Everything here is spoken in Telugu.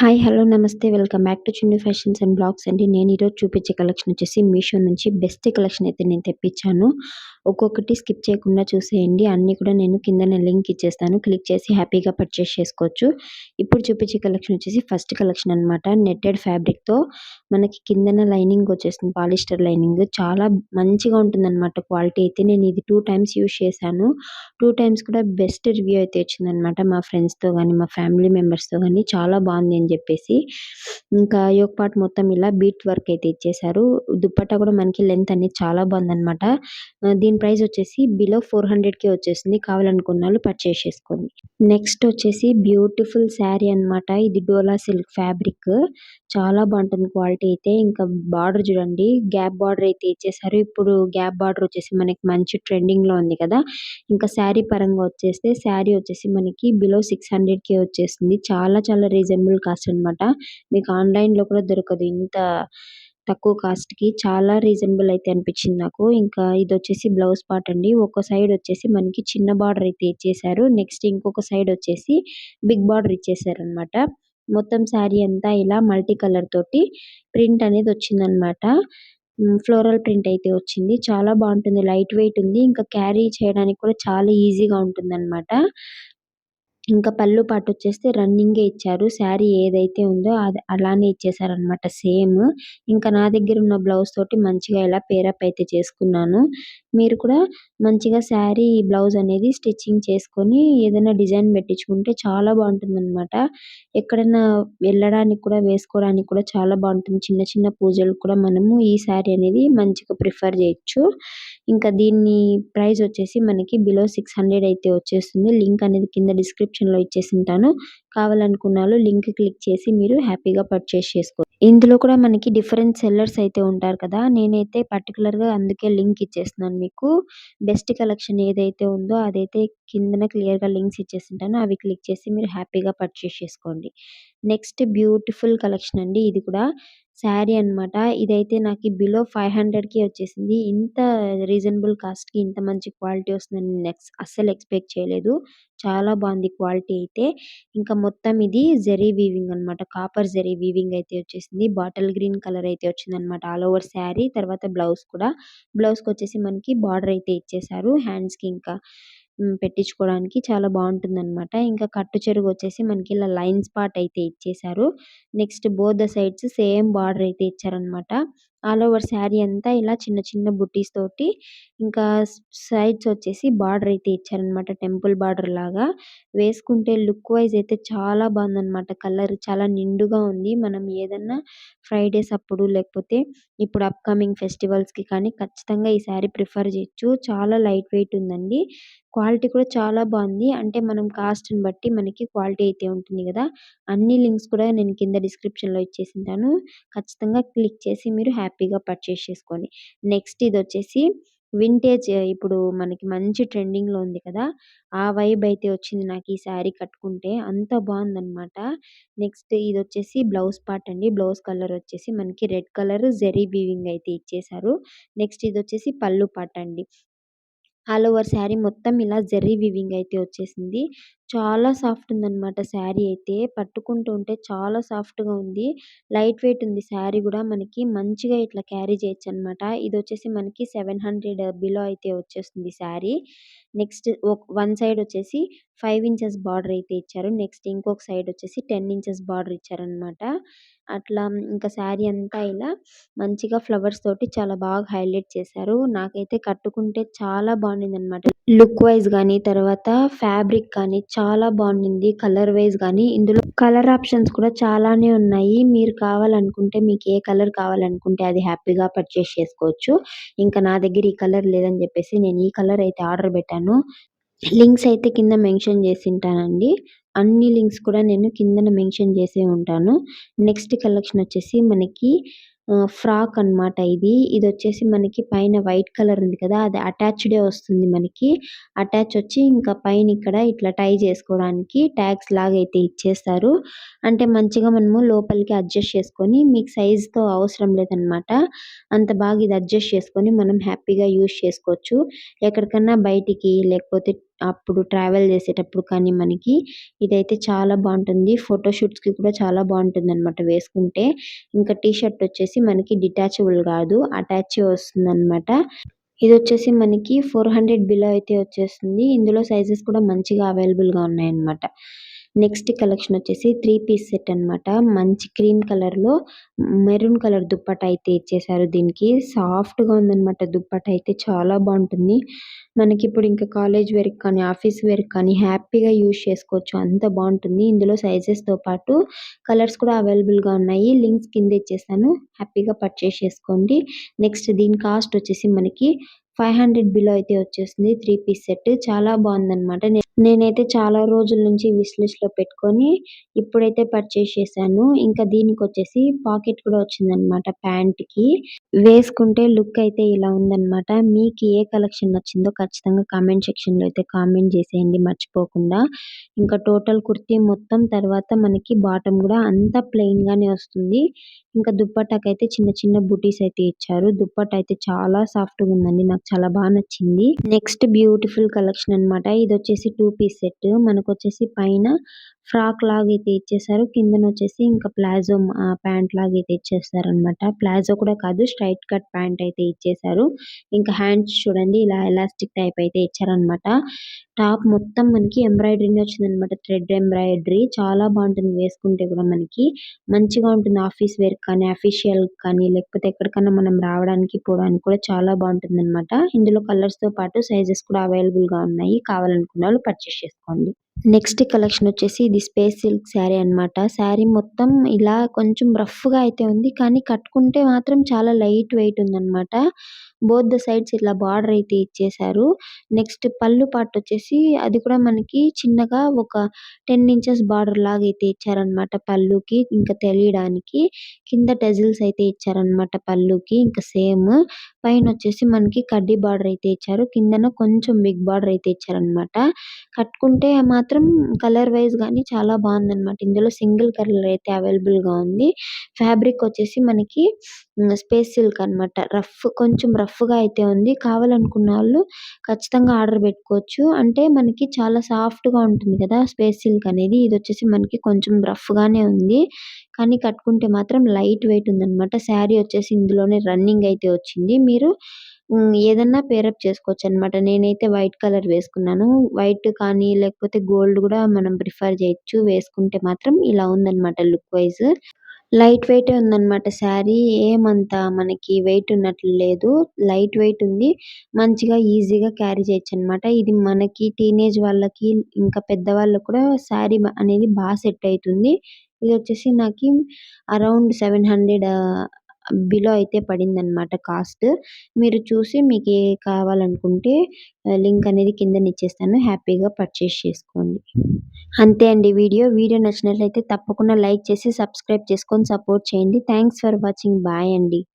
హాయ్ హలో నమస్తే. Welcome back to Chinni fashions and blogs అండి నేను ఈరోజు చూపించే కలెక్షన్ వచ్చేసి మీషో నుంచి బెస్ట్ కలెక్షన్ అయితే నేను తెప్పించాను. ఒక్కొక్కటి స్కిప్ చేయకుండా చూసేయండి. అన్నీ కూడా నేను కింద లింక్ ఇచ్చేస్తాను. క్లిక్ చేసి హ్యాపీగా పర్చేస్ చేసుకోవచ్చు. ఇప్పుడు చూపించే కలెక్షన్ వచ్చేసి ఫస్ట్ కలెక్షన్ అనమాట నెట్టెడ్ ఫ్యాబ్రిక్తో మనకి కిందన లైనింగ్ వచ్చేస్తుంది. పాలిస్టర్ లైనింగ్ చాలా మంచిగా ఉంటుందన్నమాట. క్వాలిటీ అయితే నేను ఇది టూ టైమ్స్ యూజ్ చేశాను. టూ టైమ్స్ కూడా బెస్ట్ రివ్యూ అయితే వచ్చిందనమాట మా ఫ్రెండ్స్తో కానీ మా ఫ్యామిలీ మెంబర్స్తో కానీ చాలా బాగుంది అని చెప్పేసి ఇంకా యోగ పార్ట్ మొత్తం ఇలా బీట్ వర్క్ అయితే ఇచ్చేసారు దుప్పట్టా కూడా మనకి లెంత్ అనేది చాలా బాగుందనమాట దీని ప్రైస్ వచ్చేసి బిలో ఫోర్ హండ్రెడ్కి వచ్చేసింది. కావాలనుకున్న వాళ్ళు పర్చేస్ చేసుకోండి. నెక్స్ట్ వచ్చేసి బ్యూటిఫుల్ శారీ అనమాట ఇది డోలా సిల్క్ ఫ్యాబ్రిక్. చాలా బాగుంటుంది క్వాలిటీ అయితే. ఇంకా బార్డర్ చూడండి. గ్యాప్ బార్డర్ అయితే ఇచ్చేసారు. ఇప్పుడు గ్యాప్ బార్డర్ వచ్చేసి మనకి మంచి ట్రెండింగ్లో ఉంది కదా. ఇంకా శారీ పరంగా వచ్చేస్తే శారీ వచ్చేసి మనకి బిలో సిక్స్ హండ్రెడ్కి వచ్చేసింది. చాలా చాలా రీజనబుల్ కాస్ట్ అనమాట మీకు ఆన్లైన్లో కూడా దొరకదు. ఇంత తక్కువ కాస్ట్కి చాలా రీజనబుల్ అయితే అనిపించింది నాకు. ఇంకా ఇది వచ్చేసి బ్లౌజ్ పార్ట్ అండి. ఒక సైడ్ వచ్చేసి మనకి చిన్న బార్డర్ అయితే ఇచ్చేసారు. నెక్స్ట్ ఇంకొక సైడ్ వచ్చేసి బిగ్ బార్డర్ ఇచ్చేసారు అనమాట మొత్తం శారీ అంతా ఇలా మల్టీ కలర్ తోటి ప్రింట్ అనేది వచ్చిందన్నమాట. ఫ్లోరల్ ప్రింట్ అయితే వచ్చింది. చాలా బాగుంటుంది. లైట్ వెయిట్ ఉంది. ఇంకా క్యారీ చేయడానికి కూడా చాలా ఈజీగా ఉంటుంది అనమాట ఇంకా పళ్ళు పాటు వచ్చేస్తే రన్నింగే ఇచ్చారు. శారీ ఏదైతే ఉందో అది అలానే ఇచ్చేసారనమాట సేమ్. ఇంకా నా దగ్గర ఉన్న బ్లౌజ్ తోటి మంచిగా ఇలా పేరప్ అయితే చేసుకున్నాను. మీరు కూడా మంచిగా శారీ బ్లౌజ్ అనేది స్టిచ్చింగ్ చేసుకొని ఏదైనా డిజైన్ పెట్టించుకుంటే చాలా బాగుంటుంది అనమాట ఎక్కడైనా వెళ్ళడానికి కూడా వేసుకోవడానికి కూడా చాలా బాగుంటుంది. చిన్న చిన్న పూజలు కూడా మనము ఈ శారీ అనేది మంచిగా ప్రిఫర్ చేయొచ్చు. ఇంకా దీన్ని ప్రైస్ వచ్చేసి మనకి బిలో సిక్స్ హండ్రెడ్ అయితే వచ్చేస్తుంది. లింక్ అనేది కింద డిస్క్రిప్షన్ లో ఇచ్చేసి ఉంటాను కావాలనుకున్న వాళ్ళు లింక్ క్లిక్ చేసి మీరు హ్యాపీగా పర్చేస్ చేసుకో ఇందులో కూడా మనకి డిఫరెంట్ సెల్లర్స్ అయితే ఉంటారు కదా నేనైతే పర్టికులర్గా అందుకే లింక్ ఇచ్చేస్తున్నాను మీకు. బెస్ట్ కలెక్షన్ ఏదైతే ఉందో అదైతే కిందన క్లియర్గా లింక్స్ ఇచ్చేసి ఉంటాను అవి క్లిక్ చేసి మీరు హ్యాపీగా పర్చేస్ చేసుకోండి. నెక్స్ట్ బ్యూటిఫుల్ కలెక్షన్ అండి ఇది కూడా. శారీ అనమాట ఇదైతే నాకు బిలో ఫైవ్ హండ్రెడ్కి వచ్చేసింది. ఇంత రీజనబుల్ కాస్ట్కి ఇంత మంచి క్వాలిటీ వస్తుందని నెక్స్ట్ అస్సలు ఎక్స్పెక్ట్ చేయలేదు. చాలా బాగుంది క్వాలిటీ అయితే. ఇంకా మొత్తం ఇది జెరీ వీవింగ్ అనమాట కాపర్ జెరీ వీవింగ్ అయితే వచ్చేసింది. బాటిల్ గ్రీన్ కలర్ అయితే వచ్చింది అనమాట ఆల్ ఓవర్ శారీ తర్వాత బ్లౌజ్ కూడా. బ్లౌజ్కి వచ్చేసి మనకి బార్డర్ అయితే ఇచ్చేసారు హ్యాండ్స్కి ఇంకా. పెట్టించుకోవడానికి చాలా బాగుంటుంది అనమాట ఇంకా కట్టు చెరుగు వచ్చేసి మనకి ఇలా లైన్స్ పార్ట్ అయితే ఇచ్చేసారు. Next both the sides same border అయితే ఇచ్చారనమాట ఆల్ ఓవర్ శారీ అంతా ఇలా చిన్న చిన్న బుటీస్ తోటి ఇంకా సైడ్స్ వచ్చేసి బార్డర్ అయితే ఇచ్చారనమాట టెంపుల్ బార్డర్ లాగా. వేసుకుంటే లుక్ వైజ్ అయితే చాలా బాగుందన్నమాట. కలర్ చాలా నిండుగా ఉంది. మనం ఏదన్నా ఫ్రైడేస్ అప్పుడు లేకపోతే ఇప్పుడు అప్కమింగ్ ఫెస్టివల్స్కి కానీ ఖచ్చితంగా ఈ శారీ ప్రిఫర్ చేయొచ్చు. చాలా లైట్ వెయిట్ ఉందండి. క్వాలిటీ కూడా చాలా బాగుంది. అంటే మనం కాస్ట్ని బట్టి మనకి క్వాలిటీ అయితే ఉంటుంది కదా. అన్ని లింక్స్ కూడా నేను కింద డిస్క్రిప్షన్లో ఇచ్చేసి ఉంటాను ఖచ్చితంగా క్లిక్ చేసి మీరు హ్యాపీ హ్యాపీగా పర్చేస్ చేసుకోండి నెక్స్ట్ ఇది వచ్చేసి వింటేజ్ ఇప్పుడు మనకి మంచి ట్రెండింగ్లో ఉంది కదా ఆ వైబ్ అయితే వచ్చింది నాకు ఈ శారీ కట్టుకుంటే అంత బాగుందన్నమాట. నెక్స్ట్ ఇది వచ్చేసి బ్లౌజ్ పార్ట్ అండి. బ్లౌజ్ కలర్ వచ్చేసి మనకి రెడ్ కలర్ జెరీ వీవింగ్ అయితే ఇచ్చేసారు. నెక్స్ట్ ఇది వచ్చేసి పళ్ళు పార్ట్ అండి. ఆల్ ఓవర్ శారీ మొత్తం ఇలా జెర్రీ వివింగ్ అయితే వచ్చేసింది. చాలా సాఫ్ట్ ఉందన్నమాట శారీ అయితే. పట్టుకుంటూ ఉంటే చాలా సాఫ్ట్గా ఉంది. లైట్ వెయిట్ ఉంది శారీ కూడా మనకి. మంచిగా ఇట్లా క్యారీ చేయొచ్చు అనమాట ఇది వచ్చేసి మనకి సెవెన్ హండ్రెడ్ బిలో అయితే వచ్చేస్తుంది శారీ. నెక్స్ట్ వన్ సైడ్ వచ్చేసి ఫైవ్ ఇంచెస్ బార్డర్ అయితే ఇచ్చారు. నెక్స్ట్ ఇంకొక సైడ్ వచ్చేసి టెన్ ఇంచెస్ బార్డర్ ఇచ్చారనమాట అట్లా ఇంకా శారీ అంతా ఇలా మంచిగా ఫ్లవర్స్ తోటి చాలా బాగా హైలైట్ చేశారు. నాకైతే కట్టుకుంటే చాలా బాగుండింది అనమాట లుక్ వైజ్ కానీ తర్వాత ఫ్యాబ్రిక్ కానీ చాలా బాగుండింది. కలర్ వైజ్ కానీ ఇందులో కలర్ ఆప్షన్స్ కూడా చాలానే ఉన్నాయి. మీరు కావాలనుకుంటే మీకు ఏ కలర్ కావాలనుకుంటే అది హ్యాపీగా పర్చేస్ చేసుకోవచ్చు. ఇంకా నా దగ్గర ఈ కలర్ లేదని చెప్పేసి నేను ఈ కలర్ అయితే ఆర్డర్ పెట్టాను. లింక్స్ అయితే కింద మెన్షన్ చేసి ఉంటానండి. అన్ని లింక్స్ కూడా నేను కిందన మెన్షన్ చేసే ఉంటాను. నెక్స్ట్ కలెక్షన్ వచ్చేసి మనకి ఫ్రాక్ అన్నమాట ఇది. ఇది వచ్చేసి మనకి పైన వైట్ కలర్ ఉంది కదా అది అటాచ్డ్ వస్తుంది మనకి. అటాచ్ వచ్చి ఇంకా పైన ఇక్కడ ఇట్లా టై చేసుకోవడానికి ట్యాగ్స్ లాగా అయితే ఇచ్చేస్తారు. అంటే మంచిగా మనము లోపలికి అడ్జస్ట్ చేసుకొని మీకు సైజుతో అవసరం లేదనమాట అంత బాగా ఇది అడ్జస్ట్ చేసుకొని మనం హ్యాపీగా యూస్ చేసుకోవచ్చు. ఎక్కడికన్నా బయటికి లేకపోతే అప్పుడు ట్రావెల్ చేసేటప్పుడు కానీ మనకి ఇదైతే చాలా బాగుంటుంది. ఫోటో షూట్స్కి కూడా చాలా బాగుంటుంది అనమాట వేసుకుంటే. ఇంకా టీ షర్ట్ వచ్చేసి మనకి డిటాచబుల్ కాదు అటాచ్ వస్తుంది అనమాట ఇది వచ్చేసి మనకి ఫోర్ హండ్రెడ్ బిలో అయితే వచ్చేస్తుంది. ఇందులో సైజెస్ కూడా మంచిగా అవైలబుల్గా నెక్స్ట్ కలెక్షన్ వచ్చేసి త్రీ పీస్ సెట్ అన్నమాట. మంచి క్రీమ్ కలర్లో మెరూన్ కలర్ దుప్పట్ట అయితే ఇచ్చేసారు దీనికి. సాఫ్ట్గా ఉందన్నమాట దుప్పట్ట అయితే చాలా బాగుంటుంది. మనకి ఇప్పుడు ఇంకా కాలేజ్ వేర్ కానీ ఆఫీస్ వేర్ కానీ హ్యాపీగా యూస్ చేసుకోవచ్చు. అంత బాగుంటుంది. ఇందులో సైజెస్తో పాటు కలర్స్ కూడా అవైలబుల్గా ఉన్నాయి. లింక్స్ కింద ఇచ్చేసాను. హ్యాపీగా పర్చేస్ చేసుకోండి. నెక్స్ట్ దీని కాస్ట్ వచ్చేసి మనకి ఫైవ్ హండ్రెడ్ బిలో అయితే వచ్చేసింది. Three piece set. చాలా బాగుందన్నమాట. నేనైతే చాలా రోజుల నుంచి విష్ లిస్ట్లో పెట్టుకొని ఇప్పుడైతే పర్చేస్ చేశాను. ఇంకా దీనికి వచ్చేసి పాకెట్ కూడా వచ్చిందనమాట ప్యాంట్కి. వేసుకుంటే లుక్ అయితే ఇలా ఉందన్నమాట. మీకు ఏ కలెక్షన్ నచ్చిందో ఖచ్చితంగా కామెంట్ సెక్షన్లో అయితే కామెంట్ చేసేయండి. మర్చిపోకుండా. ఇంకా టోటల్ కుర్తీ మొత్తం తర్వాత మనకి బాటమ్ కూడా అంతా ప్లెయిన్ గానే వస్తుంది. ఇంకా దుప్పటాకైతే చిన్న చిన్న బుటీస్ అయితే ఇచ్చారు. దుప్పట్ట అయితే చాలా సాఫ్ట్గా ఉందండి. నాకు చాలా బాగా నచ్చింది. నెక్స్ట్ బ్యూటిఫుల్ కలెక్షన్ అన్నమాట. ఇది వచ్చేసి టూ పీస్ సెట్. మనకు వచ్చేసి పైన ఫ్రాక్ లాగా అయితే ఇచ్చేసారు. కిందన వచ్చేసి ఇంకా ప్లాజో ప్యాంట్ లాగా అయితే ఇచ్చేసారు అన్నమాట ప్లాజో కూడా కాదు స్ట్రైట్ కట్ ప్యాంట్ అయితే ఇచ్చేసారు. ఇంకా హ్యాండ్స్ చూడండి ఇలా ఎలాస్టిక్ టైప్ అయితే ఇచ్చారన్నమాట. టాప్ మొత్తం మనకి ఎంబ్రాయిడరీ వచ్చిందన్నమాట. Thread embroidery. చాలా బాగుంటుంది వేసుకుంటే కూడా మనకి. మంచిగా ఉంటుంది ఆఫీస్ వేర్ కానీ అఫీషియల్ కానీ లేకపోతే ఎక్కడికైనా మనం రావడానికి పోవడానికి కూడా చాలా బాగుంటుంది అన్నమాట ఇందులో కలర్స్తో పాటు సైజెస్ కూడా అవైలబుల్గా ఉన్నాయి. కావాలనుకున్న వాళ్ళు పర్చేస్ చేసుకోండి. నెక్స్ట్ కలెక్షన్ వచ్చేసి ఇది స్పేస్ సిల్క్ శారీ అన్నమాట. శారీ మొత్తం ఇలా కొంచెం రఫ్గా అయితే ఉంది. కానీ కట్టుకుంటే మాత్రం చాలా లైట్ వెయిట్ ఉందన్నమాట. బోత్ ద సైడ్స్ ఇట్లా బార్డర్ అయితే ఇచ్చేసారు నెక్స్ట్ పళ్ళు పార్ట్ వచ్చేసి అది కూడా మనకి చిన్నగా ఒక టెన్ ఇంచెస్ బార్డర్ లాగా అయితే ఇచ్చారన్నమాట పళ్ళుకి ఇంకా తెలియడానికి. కింద టెజిల్స్ అయితే ఇచ్చారన్నమాట పళ్ళుకి ఇంకా సేమ్. పైన వచ్చేసి మనకి కడ్డీ బార్డర్ అయితే ఇచ్చారు. కిందన కొంచెం బిగ్ బార్డర్ అయితే ఇచ్చారన్నమాట. కట్టుకుంటే మాత్రం కలర్ వైస్ కానీ చాలా బాగుందన్నమాట. ఇందులో సింగిల్ కలర్ అయితే అవైలబుల్గా ఉంది. ఫ్యాబ్రిక్ వచ్చేసి మనకి స్పేస్ సిల్క్ అన్నమాట. రఫ్ కొంచెం రఫ్గా అయితే ఉంది. కావాలనుకున్న వాళ్ళు ఖచ్చితంగా ఆర్డర్ పెట్టుకోవచ్చు. అంటే మనకి చాలా సాఫ్ట్గా ఉంటుంది కదా స్పేస్ సిల్క్ అనేది. ఇది వచ్చేసి మనకి కొంచెం రఫ్ గానే ఉంది. కానీ కట్టుకుంటే మాత్రం లైట్ వెయిట్ ఉందన్నమాట. శారీ వచ్చేసి ఇందులోనే రన్నింగ్ అయితే వచ్చింది. మీరు ఏదైనా పేరప్ చేసుకోవచ్చు అన్నమాట నేనైతే వైట్ కలర్ వేసుకున్నాను. వైట్ కానీ లేకపోతే గోల్డ్ కూడా మనం ప్రిఫర్ చేయొచ్చు. వేసుకుంటే మాత్రం ఇలా ఉందన్నమాట లుక్ వైస్ లైట్ వెయిట్ ఉందన్నమాట శారీ. ఏమంతా మనకి వెయిట్ ఉన్నట్లు లేదు. లైట్ వెయిట్ ఉంది. మంచిగా ఈజీగా క్యారీ చేయొచ్చు అన్నమాట ఇది మనకి టీనేజ్ వాళ్ళకి ఇంకా పెద్ద వాళ్ళకి కూడా శారీ అనేది బాగా సెట్ అవుతుంది ఇది వచ్చేసి నాకు అరౌండ్ సెవెన్ హండ్రెడ్ బిలో అయితే పడింది కాస్ట్. మీరు చూసి మీకు ఏ కావాలనుకుంటే లింక్ అనేది కింద ఇచ్చేస్తాను. హ్యాపీగా పర్చేస్ చేసుకోండి. అంతే అండి వీడియో. వీడియో నచ్చినట్లయితే తప్పకుండా లైక్ చేసి సబ్స్క్రైబ్ చేసుకొని సపోర్ట్ చేయండి. Thanks for watching. బాయ్ అండి.